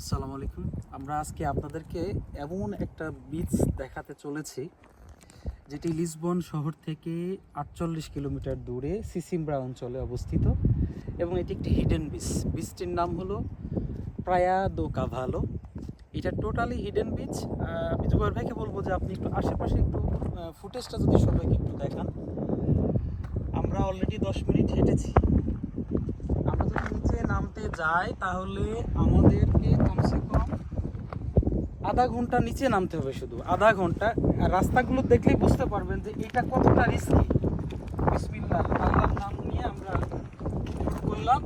আসসালামু আলাইকুম। আমরা আজকে আপনাদেরকে এমন একটা বিচ দেখাতে চলেছি, যেটি লিসবন শহর থেকে আটচল্লিশ কিলোমিটার দূরে সিসিমব্রা অঞ্চলে অবস্থিত এবং এটি একটি হিডেন বিচ বিচটির নাম হলো প্রায়া দো কাভালো। এটা টোটালি হিডেন বিচ আমি জুবাইর ভাইকে বলব যে আপনি একটু আশেপাশে একটু ফুটেজটা যদি সবাইকে একটু দেখান। আমরা অলরেডি দশ মিনিট হেঁটেছি। নামতে যাই তাহলে আমাদেরকে কমসে কম আধা ঘণ্টা নিচে নামতে হবে শুধু। আধা ঘণ্টা। আর রাস্তাগুলো দেখলেই বুঝতে পারবেন যে এটা কতটা রিস্কি বিসমিল্লাহ আল্লাহর নাম নিয়ে আমরা করলাম।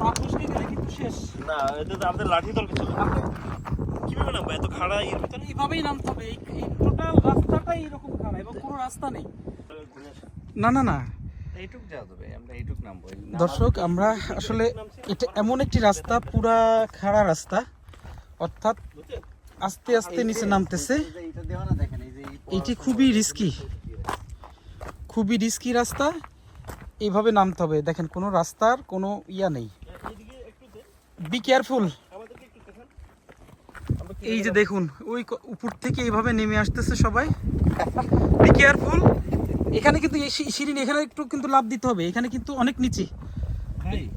পা ফসকে গেলে কিন্তু শেষ? না এটা তো আমাদের লাঠি দরকার ছিল আপনি কীভাবে নামবো এত খাড়া এর ভিতরে? এইভাবেই নামতে হবে। এই টোটাল রাস্তাটাই এরকম খারাপ এবং কোনো রাস্তা নেই। না না না। দর্শক, আমরা আসলে এটা এমন একটি রাস্তা, পুরা খাড়া রাস্তা, অর্থাৎ আস্তে আস্তে নিচে নামতেছে। এটি খুবই রিস্কি খুবই রিস্কি রাস্তা, এইভাবে নামতে হবে। দেখেন, কোনো রাস্তার কোনো ইয়া নেই। বি কেয়ারফুল এই যে দেখুন, ওই উপর থেকে এইভাবে নেমে আসতেছে সবাই। বি কেয়ারফুল এখানে কিন্তু এই সিঁড়ি এখানে একটু কিন্তু লাভ দিতে হবে। এখানে কিন্তু অনেক নিচে। ভাই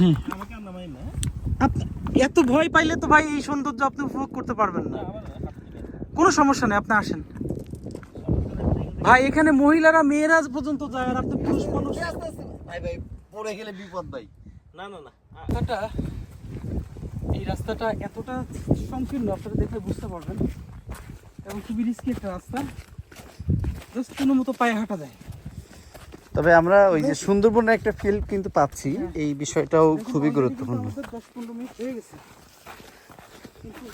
হ্যাঁ। আমাকে আর নামাই না। আপনি এত ভয় পাইলে তো ভাই এই সৌন্দর্য আপনি উপভোগ করতে পারবেন না। কোনো সমস্যা নেই আপনি আসেন। ভাই এখানে মহিলারা মেয়েরা পর্যন্ত যায় আর আপনি পুরুষ মানুষ। ভাই ভাই পড়ে গেলে বিপদ ভাই। না না না। রাস্তাটা এই রাস্তাটা এতটা সংকীর্ণ আপনারা দেখলে বুঝতে পারবেন। এবং খুবই রিস্কি একটা রাস্তা। জাস্ট কোনো মতো পায়ে হাঁটা যায়। তবে আমরা ওই যে সুন্দরবনের একটা ফিল কিন্তু পাচ্ছি। এই বিষয়টাও খুবই গুরুত্বপূর্ণ। দশ পনেরো মিনিট হয়ে গেছে। কিন্তু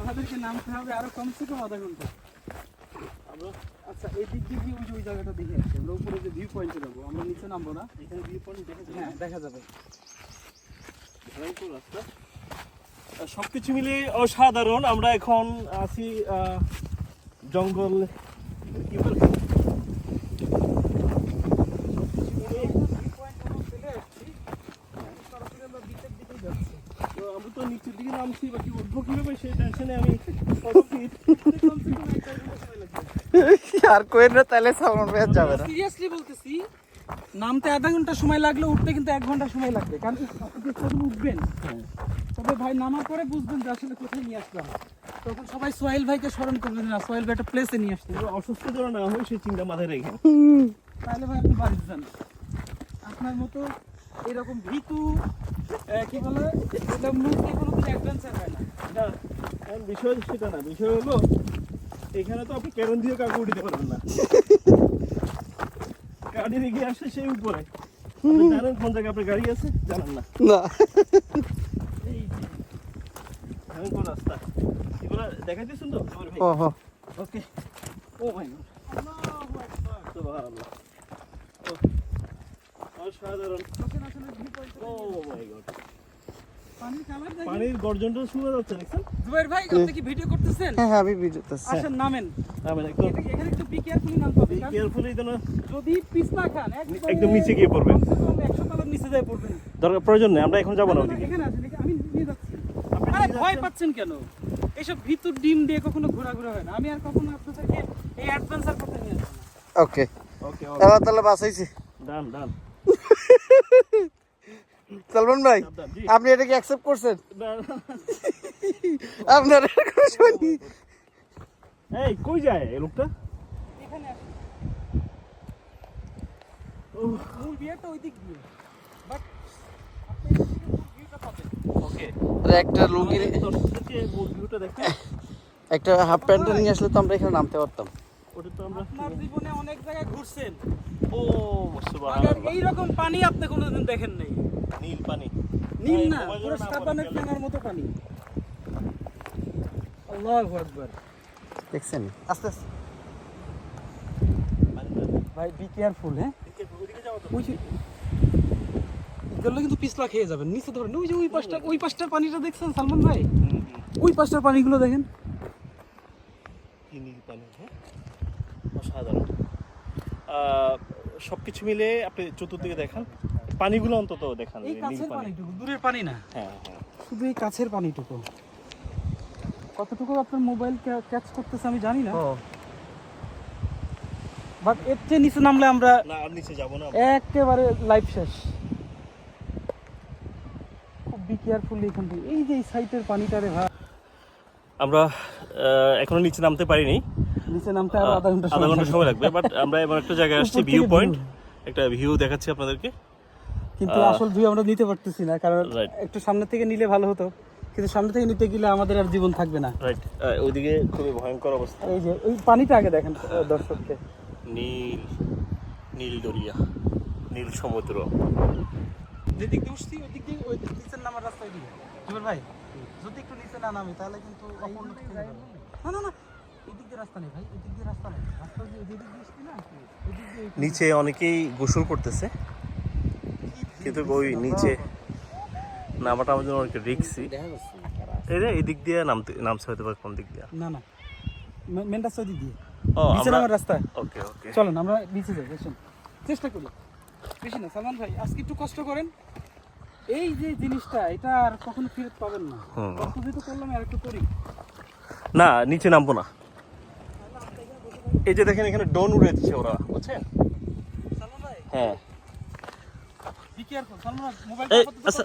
আমাদেরকে নামতে হবে আরও কমসে কম আধা ঘণ্টা। আচ্ছা এই দিক দিয়ে গিয়ে ওই যে ওই জায়গাটা দেখে আসছি আমরা উপরে যে ভিউ পয়েন্টে যাব আমরা নিচে নামবো না। এখানে ভিউ পয়েন্ট দেখা হ্যাঁ যাবে। রাস্তা। আহ, সবকিছু মিলে অসাধারণ। আমরা এখন আছি জঙ্গল কি তো নিচের দিকে নামছি বাকি উঠবো কীভাবে সেই টেনশনে আমি আর কোয়েন না তাহলে সালমান ভাই যাবে না। সিরিয়াসলি বলতেছি নামতে আধা ঘণ্টা সময় লাগলে উঠতে কিন্তু এক ঘণ্টা সময় লাগবে। কারণ উঠবেন। তবে ভাই নামার পরে বুঝবেন যে আসলে কোথায় নিয়ে আসলাম। তখন সবাই সোহেল ভাইকে স্মরণ করবেন না সোহেল ভাই একটা প্লেসে নিয়ে আসতে। পুরো অসুস্থ যেন না হয় সেই চিন্তা মাথায় রেখে। তাহলে ভাই আপনি বাড়িতে যান। আপনার মতো এরকম ভীতু কি বলে এটা মুখে কোনোদিন অ্যাডভেঞ্চার হয় না। না এখন বিষয় সেটা না বিষয় হলো এখানে তো আপনি ক্যারন দিয়ে কাউকে উঠতে পারবেন না। গাড়ি রেখে আসে সেই উপরে। জানেন কোন জায়গায় আপনার গাড়ি আছে? জানেন না। না এই যে, ভয়ঙ্কর রাস্তা তো? ও হো ওকে। ও গড ও, অসাধারণ। ও মাই গড। পানির কালার দেখেন পানির গর্জনটা শোনা যাচ্ছে দেখছেন? জুবাইর ভাই আপনি কি ভিডিও করতেছেন? হ্যাঁ হ্যাঁ আমি ভিডিওতে আসেন নামেন। আমি একদম। এটা- এখানে একটু বি কেয়ারফুলি নামতে হবে কারণ কেয়ারফুলি যেন যদি পিছলা খান একদম নিচে গিয়ে পড়বেন। তলার নিচে যায় পড়বেন। দরকার প্রয়োজন নেই আমরা এখন যাব না ওদিকে। এখানে আছেন এখানে- আমি নিয়ে যাচ্ছি। আপনি ভয় পাচ্ছেন কেন? এইসব ভিতর ডিম দিয়ে কখনো ঘোরাঘুরা হয় না। আমি আর কখনো আপনাদেরকে এই অ্যাডভেঞ্চার করতে নিয়ে আসব ওকে। ওকে এবার তাহলে বাঁচাইছি। ডান ডান। সালমান ভাই আপনি এটা কি অ্যাকসেপ্ট করছেন। আপনার কোনো এই কই যায় এই লোকটা? এখানে আসেন। মূল বিয়েটা ওই দিক দিয়ে বাট আপনি এখান থেকে মূল ভিউটা পাবেন ওকে আর একটা লুঙ্গি একটা হাফ প্যান্ট নিয়ে আসলে তো আমরা এখানে নামতে পারতাম। ওটা তো আমরা আপনার জীবনে অনেক জায়গায় ঘুরছেন। ও সুবহানাল্লাহ এইরকম পানি আপনি কোনোদিন দেখেন নাই। নীল পানি। নীল না পুরো সাবানের ফেনার মতো পানি। আল্লাহু আকবার। দেখছেন? আস্তে আস্তে। ভাই বি কেয়ারফুল হ্যাঁ? ওদিকে যাও তো। ওই গেলে কিন্তু পিছলা খেয়ে যাবেন নিচে ধরেন। ওই যে ওই পাশটা ওই পাশটার পানিটা দেখছেন সালমান ভাই? ওই পাশটার পানিগুলো দেখেন। পানি হ্যাঁ? অসাধারণ। সব কিছু মিলে আপনি চতুর্দিকে দেখান। পানিগুলো অন্তত দেখান এই কাছের পানিটুকু দূরের পানি না। হ্যাঁ হ্যাঁ। শুধু এই কাছের পানিটুকু। কতটুকু আপনার মোবাইল ক্যাচ করতেছে আমি জানি না। বাট এর চেয়ে নিচে নামলে আমরা না নিচে যাব না একেবারে লাইফ শেষ। বি কেয়ারফুলি এখান থেকে। এই যে এই সাইটের পানিটারে ভাই। আমরা এখনও নিচে নামতে পারিনি। নিচে নামতে আরও আধা ঘণ্টা আধা ঘণ্টা সময় সময় লাগবে বাট আমরা এবার একটা জায়গায় আসছি ভিউ। পয়েন্ট একটা ভিউ দেখাচ্ছি আপনাদেরকে। কিন্তু আসল ভিউ আমরা নিতে পারতেছি না কারণ একটু সামনে থেকে নিলে ভালো হতো। কিন্তু সামনে থেকে নিতে গেলে আমাদের আর জীবন থাকবে না। রাইট ওইদিকে খুবই ভয়ঙ্কর অবস্থা। এই যে ওই পানিটা আগে দেখেন দর্শককে। নীল নীল দরিয়া নীল সমুদ্র। যেদিক দিয়ে উঠছি ওই দিক দিয়ে ওই নিচের নামার রাস্তা ওইদিকে জুবের ভাই যদি একটু নিচে না নামি তাহলে কিন্তু অপূর্ণ না। না না ওই নিচে অনেকেই গোসল করতেছে কিন্তু ওই নিচে নামাটা আমাদের জন্য অনেক রিক্সি এই যে এই দিক দিয়ে নামতে নামছে হতে পারে কোন দিক দিয়ে। না না মেন রাস্তা ওই দিক দিয়ে। ও নিচে আমরা নামার রাস্তা। ওকে ওকে। চলেন আমরা নিচে যাই চেষ্টা করি। বেশি না। সালমান ভাই আজকে একটু কষ্ট করেন। এই যে জিনিসটা এটা আর কখনো ফেরত পাবেন না। কষ্ট যেহেতু করলাম আর একটু করি। না নিচে নামবো না। এই যে দেখেন এখানে ডোন উড়ে দিচ্ছে ওরা বুঝছেন? হ্যাঁ। আচ্ছা।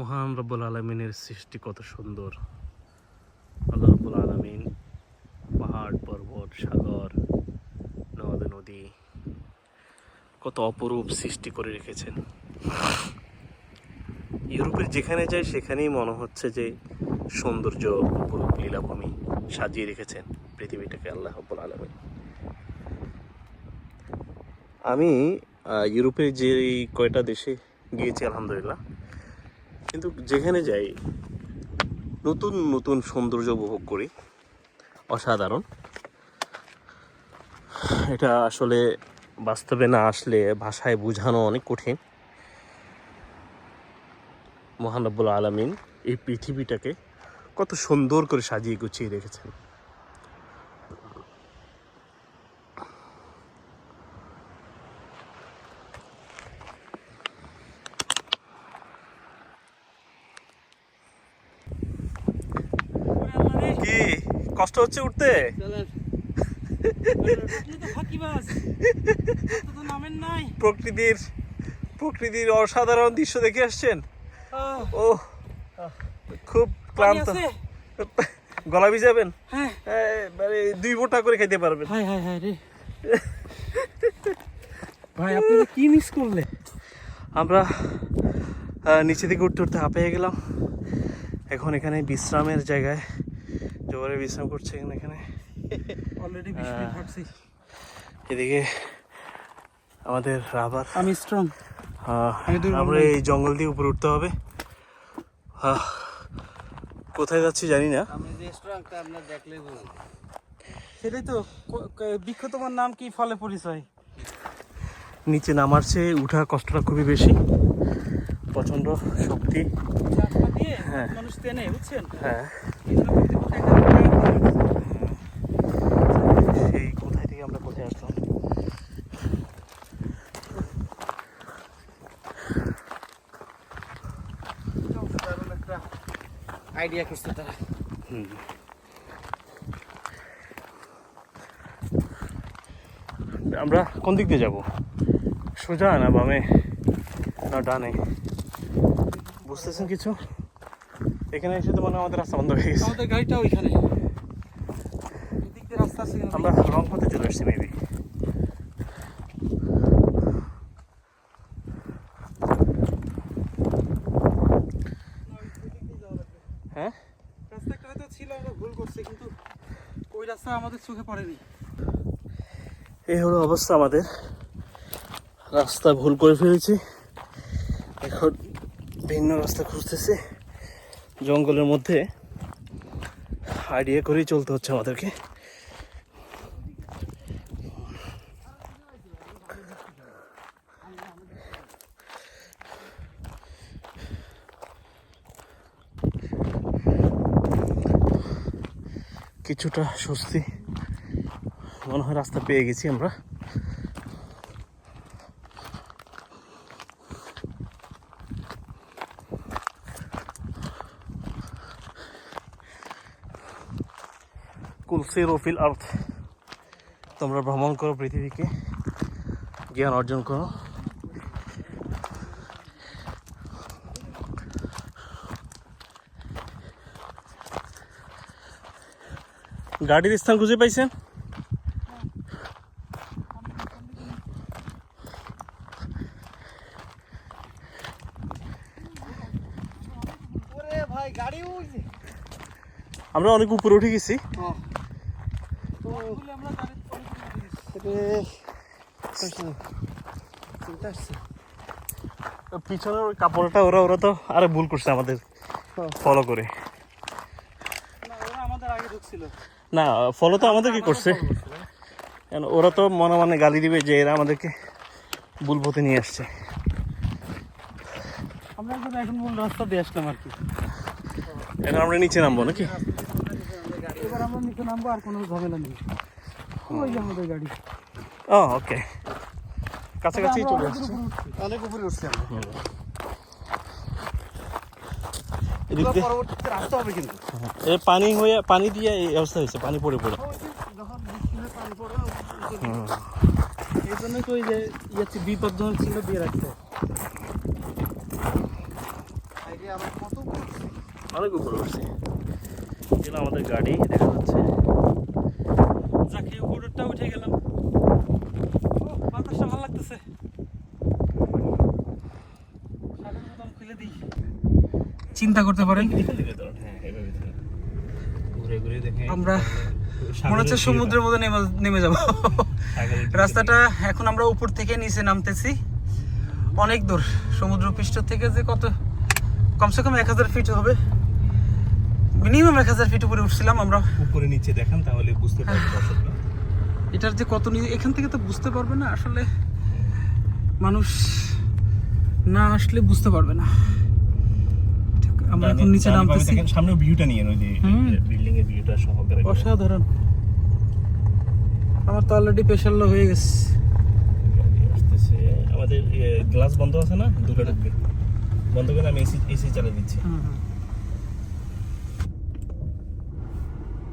মহান রব্বুল আলমিনের সৃষ্টি কত সুন্দর আল্লাহ রব্বুল আলমিন পাহাড় পর্বত সাগর, নদ, নদী কত অপরূপ সৃষ্টি করে রেখেছেন। ইউরোপের যেখানে যাই সেখানেই মনে হচ্ছে যে সৌন্দর্য, অপরূপ লীলাভূমি সাজিয়ে রেখেছেন পৃথিবীটাকে আল্লাহ রব্বুল আলমিন। আমি ইউরোপের যে কয়টা দেশে গিয়েছি আলহামদুলিল্লাহ, কিন্তু যেখানে যাই, নতুন নতুন সৌন্দর্য উপভোগ করি, অসাধারণ। এটা আসলে বাস্তবে না আসলে ভাষায় বোঝানো অনেক কঠিন। মহানব্বুল আলমিন এই পৃথিবীটাকে কত সুন্দর করে সাজিয়ে গুছিয়ে রেখেছেন। কি? কষ্ট হচ্ছে উঠতে? প্রকৃতির প্রকৃতির অসাধারণ দৃশ্য দেখে আসছেন? ও খুব ক্লান্ত। গলা ভিজাবেন? হ্যাঁ। হ্যাঁ, মানে দুই বোটা করে খাইতে পারবেন। হাই হাই রে। ভাই আপনারা কি মিস করলে আমরা নিচে থেকে উঠতে উঠতে হাঁপিয়ে গেলাম। এখন এখানে বিশ্রামের জায়গায় জোরে বিশ্রাম করছে এখানে এখানে। অলরেডি বিশ মিনিট হাঁটছি এদিকে আমাদের রাবার। আমি স্ট্রং আমি আমরা এই জঙ্গল দিয়ে উপরে উঠতে হবে। আহ, কোথায় যাচ্ছি জানি না। সেটাই তো ক- ক- বৃক্ষ তোমার নাম কি? ফলে পরিচয়। নিচে নামার চেয়ে উঠার কষ্টটা খুবই বেশি। প্রচণ্ড শক্তি। হ্যাঁ। মানুষ টেনে বুঝছেন? হ্যাঁ এই জন্য কর্তৃপক্ষ এখানে সেই কোথায় থেকে আমরা কোথায় আসলাম দারুণ একটা আইডিয়া করছে তারা। আমরা কোন দিক দিয়ে যাব? সোজা না বামে? না ডানে? বুঝতেছেন কিছু? এখানে এসে তো মানে আমাদের রাস্তা বন্ধ হয়ে গেছে। আমাদের গাড়িটা ওইখানে। এদিক রাস্তা আছে আমরা রং পথে চলে আসছি মেবি হ্যাঁ রাস্তা একটা হয়তো ছিল আমরা ভুল করছি কিন্তু ওই রাস্তা আমাদের চোখে পড়েনি। এই হলো অবস্থা আমাদের। রাস্তা ভুল করে ফেলেছি। এখন ভিন্ন রাস্তা খুঁজতেছে। জঙ্গলের মধ্যে আইডিয়া করেই চলতে হচ্ছে আমাদেরকে। কিছুটা স্বস্তি। মনে হয় রাস্তা পেয়ে গেছি আমরা। কুলসির ওফিল আর্থ। তোমরা ভ্রমণ করো পৃথিবীকে, জ্ঞান অর্জন করো। গাড়ির স্থান খুঁজে পাইছেন ওরে ভাই গাড়ি উঠছে আমরা অনেক উপরে উঠে গেছি। আসছে পিছনের ওই কাপড়টা ওরা ওরা তো আরে ভুল করছে আমাদের। ফলো করে। আমাদের আগে ঢুকছিল। না ফলো তো আমাদের কি করছে। কেন ওরা তো মনে মনে গালি দিবে যে এরা আমাদেরকে ভুল পথে নিয়ে আসছে। আমরা এখন মূল রাস্তা দিয়ে আসলাম আর কি। এখন আমরা নিচে নামবো নাকি? নিচে নামবো আর কোনো ঝামেলা নেই। ওই যে আমাদের গাড়ি। ও ওকে। কাছাকাছি চলে আসছে। অনেক উপরে উঠছে আমরা। এদিক দিয়ে? পরবর্তীতে রাস্তা হবে কিন্তু। এ পানি হয়ে পানি দিয়ে এই অবস্থা হয়েছে পানি পড়ে পড়ে। যখন। এই জন্য তো ওই যে ইয়ে বিপজ্জনক ছিল দিয়ে রাখতে। অনেক উপরে উঠছে। এগুলো আমাদের গাড়ি দেখা যাচ্ছে। যাকে উপরটা উঠে গেলাম। বাতাসটা ভালো লাগতেছে। খুলে দিই। চিন্তা করতে পারেন। দেখে আমরা মনে হচ্ছে সমুদ্রের মধ্যে নেমে নেমে যাব। রাস্তাটা এখন আমরা উপর থেকে নিচে নামতেছি। অনেক দূর। সমুদ্র পৃষ্ঠ থেকে যে কত কমসে কম এক হাজার ফিট হবে। মিনিমাম এক হাজার ফিট উপরে উঠছিলাম আমরা। উপরে নিচে দেখান তাহলে বুঝতে পারবে দর্শকরা এটার যে কত নি- এখান থেকে তো বুঝতে পারবে না আসলে মানুষ না আসলে বুঝতে পারবে না। আমরা এখন নিচে নামতেছি। সামনে ভিউটা নিয়ে ওই যে বিল্ডিং এর ভিউটা সহকারে অসাধারণ। আমার তো অলরেডি প্রেশার লো হয়ে গেছে। আসতেছে আমাদের গ্লাস বন্ধ আছে না? দুটো বন্ধ করে আমি এসি এসি চালিয়ে দিচ্ছি।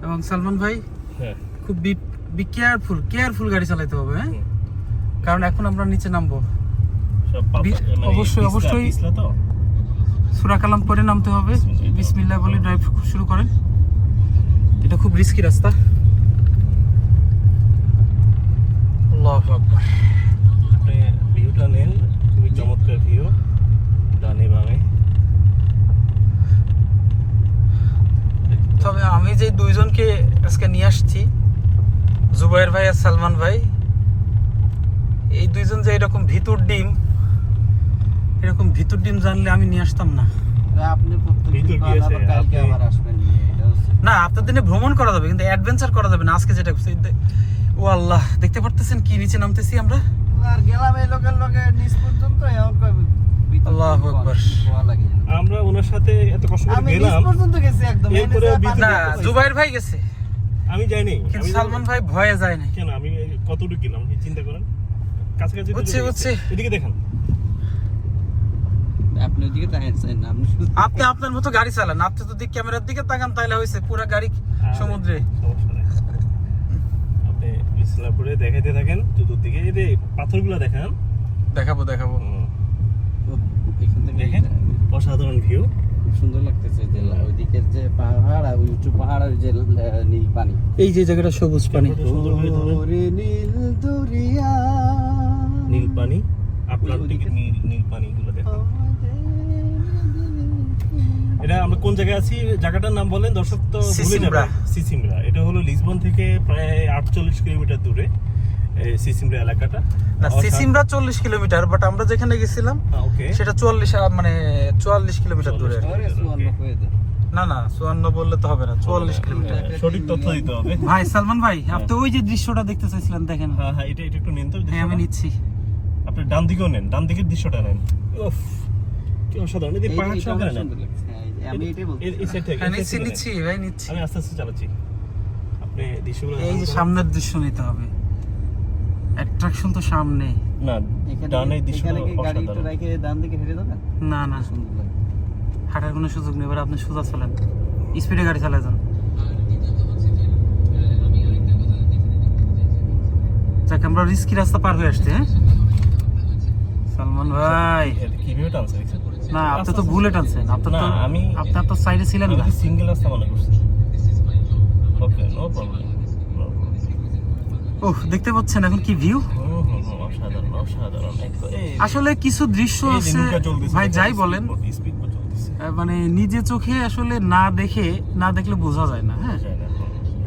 এবং সালমান ভাই হ্যাঁ। খুব বি কেয়ারফুল কেয়ারফুল গাড়ি চালাতে হবে হ্যাঁ? কারণ এখন আমরা নিচে নামবো। মানে অবশ্যই, অবশ্যই। সুরা কালাম পরে নামতে হবে। বিসমিল্লা বিসমিল্লাহ বলে ড্রাইভ শুরু করেন। এটা খুব রিস্কি রাস্তা আল্লাহু আকবার আপনি ভিউটা নেন খুবই চমৎকার ভিউ ডানে বামে তবে আমি যে দুইজনকে আজকে নিয়ে আসছি জুবাইর ভাই আর সালমান ভাই এই দুইজন যে এরকম ভিতর ডিম এরকম ভিতর ডিম জানলে আমি নিয়ে আসতাম না। না আপনার দিনে ভ্রমণ করা যাবে কিন্তু অ্যাডভেঞ্চার করা যাবে না আজকে যেটা করছি ও আল্লাহ দেখতে পারতেছেন কি নিচে নামতেছি আমরা আর গেলাম এই লোকের লোকে নিচ পর্যন্ত আল্লাহু আকবার। আমরা ওনার সাথে এত কষ্ট করে আমি নিচ গেলাম পর্যন্ত গেছি একদম না জুবাইর ভাই গেছে আমি যাইনি। কিন্তু সালমান ভাই ভয়ে যায় নাই কেন? আমি কতটুকু গেলাম? আপনি চিন্তা করেন। কাছাকাছি বুঝছি, বুঝছি। এদিকে দেখেন। আপনি না, আপনার মতো গাড়ি চালান। আপনি যদি ক্যামেরার দিকে তাকান তাহলে হয়েছে পুরো গাড়ি সমুদ্রে। আপনি বিসলাপুরে দেখাইতে থাকেন চতুর্দিকে এই যে পাথরগুলো দেখান। দেখাবো দেখাবো। ওহ, এখান থেকে দেখেন অসাধারণ ভিউ খুব সুন্দর লাগতেছে যে ওইদিকের যে পাহাড় আর ওই উঁচু পাহাড় আর যে নীল পানি। এই যে জায়গাটা সবুজ পানি। নীল দরিয়া। নীল পানি আপনার ওই- দিকে নীল নীল পানিগুলো দেখেন আমাদের এটা আমরা কোন জায়গায় আছি? জায়গাটার নাম বলেন দর্শক তো ভুলে সিসিমরা। যাবে সিসিমরা। এটা হলো লিসবন থেকে প্রায় আটচল্লিশ কিলোমিটার দূরে। সিসিমরা এলাকাটা? না সিসিমরা চল্লিশ কিলোমিটার বাট আমরা যেখানে গেছিলাম সেটা চুয়াল্লিশ মানে চুয়াল্লিশ কিলোমিটার দূরে। হয়ে। না না চুয়ান্ন বললে তো হবে না চুয়াল্লিশ কিলোমিটার। সঠিক তথ্য দিতে হবে। ভাই সালমান ভাই আপনি ওই যে দৃশ্যটা দেখতে চাইছিলেন দেখেন। হ্যাঁ হ্যাঁ এটা এটা একটু নেন তো হ্যাঁ আমি নিচ্ছি। আপনি ডান দিকেও নেন ডান দিকের দৃশ্যটা নেন। উফ। কি অসাধারণ এই পাহাড় আমার নেন। হ্যাঁ, আমি এটাই বলছি এই- সাইড থেকে হ্যাঁ। নিচ্ছি ভাই নিচ্ছি। আমি আস্তে আস্তে চালাচ্ছি। আপনি দৃশ্যগুলো এই যে সামনের দৃশ্য নিতে হবে। অ্যাট্রাকশন তো সামনে। না ডানের দৃশ্যগুলো গাড়ি একটু রেখে ডান দিকে হেঁটে দেবেন না না। সুন্দর লাগে। হাঁটার কোনো সুযোগ নেই এবার আপনি সোজা চলেন। স্পিডে গাড়ি চালায় যান। যাক আমরা রিস্কি রাস্তা পার হয়ে আসছি হ্যাঁ? সালমান ভাই। কীভাবে টানছে না আপনি তো ভুলে টানছেন। আপনার তো আমি- আপনার তো সাইডে ছিলেন না। সিঙ্গেল রাস্তা মনে করছি। ওকে নো প্রবলেম ওহ দেখতে পাচ্ছেন এখন কি ভিউ আসলে কিছু দৃশ্য আছে। ভাই যাই বলেন। মানে নিজে চোখে আসলে না দেখে না দেখলে বোঝা যায় না হ্যাঁ।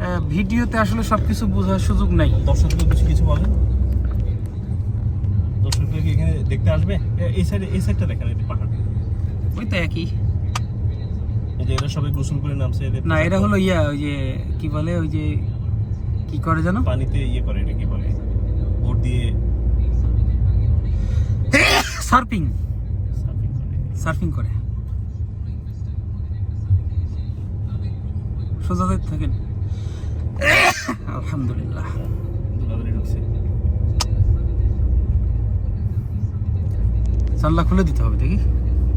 আহ, ভিডিওতে আসলে সবকিছু বোঝার সুযোগ নাই। দর্শকদের উদ্দেশ্যে কিছু বলেন। এখানে দেখতে আসবে? এই সাইডে এই সাইডটা দেখেন এই পাহাড় ওই তো একই। এই যে এরা সবাই গোসল করে নামছে না এটা হলো ইয়া ওই যে কি বলে ওই যে কি করে জানো? পানিতে ইয়ে করে এটা কি বলে? বোট দিয়ে সার্ফিং। সার্ফিং করে। সোজা যেতে থাকেন। আলহামদুলিল্লাহ। জানলা খুলে দিতে হবে দেখি।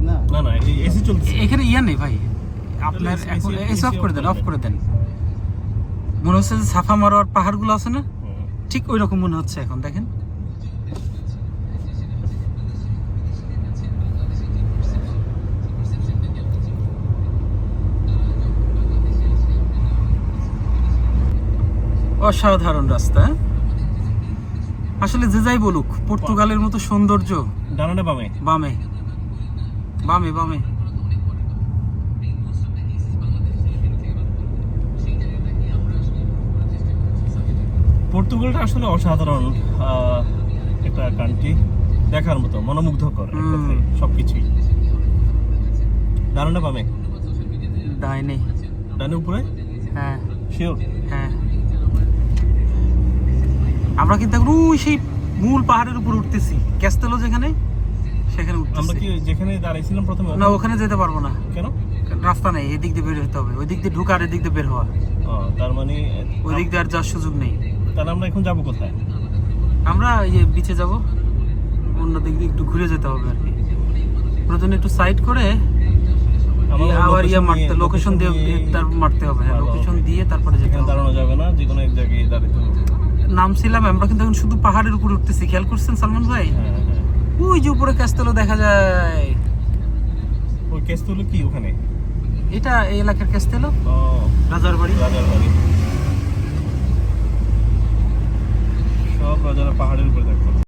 না না এসি চলছে এখানে ইয়া নেই ভাই। আপনার এখন এসি অফ করে দেন অফ করে দেন। মনে হচ্ছে যে সাফা মারোয়ার পাহাড়গুলো আছে না? ঠিক ওই রকম মনে হচ্ছে এখন দেখেন। অসাধারণ রাস্তা হ্যাঁ? আসলে যে যাই বলুক পর্তুগালের মতো সৌন্দর্য বামে। বামে। বামে বামে। পর্তুগালটা আসলে অসাধারণ একটা কান্ট্রি দেখার মতো মনোমুগ্ধকর সবকিছুই। ডানাটা বামে? ডাইনে। ডানে উপরে? হ্যাঁ। শিওর হ্যাঁ। আমরা কিন্তু এখন ওই সেই মূল পাহাড়ের উপর উঠতেছি। ক্যাস্তেলো যেখানে সেখানে আমরা কি যেখানে দাঁড়াইছিলাম প্রথমে? না ওখানে যেতে পারব না। কেন? রাস্তা নেই এদিক দিয়ে বের হতে হবে। ওই দিক দিয়ে ঢুকার এদিক দিয়ে বের হওয়া তার মানে ওই দিক দিয়ে আর যাওয়ার সুযোগ নেই। তাহলে আমরা এখন যাব কোথায়? আমরা এই যে বিচে যাব। অন্য দিক দিয়ে একটু ঘুরে যেতে হবে আর কি। প্রয়োজনে একটু সাইড করে আবার ইয়া মারতে লোকেশন দিয়ে তার মারতে হবে। হ্যাঁ লোকেশন দিয়ে তারপরে যেতে হবে। দাঁড়ানো যাবে না যে কোনো এক জায়গায় দাঁড়াতে হবে নামছিলাম আমরা কিন্তু এখন শুধু পাহাড়ের উপর উঠতেছি। খেয়াল করছেন সালমান ভাই? হ্যাঁ হ্যাঁ ওই যে উপরে ক্যাস্তেলো দেখা যায়। ওই কেস হলো কি ওখানে? এটা এই এলাকার ক্যাস্তেলো রাজার বাড়ি। রাজার বাড়ি। সব রাজারা পাহাড়ের উপরে থাকতো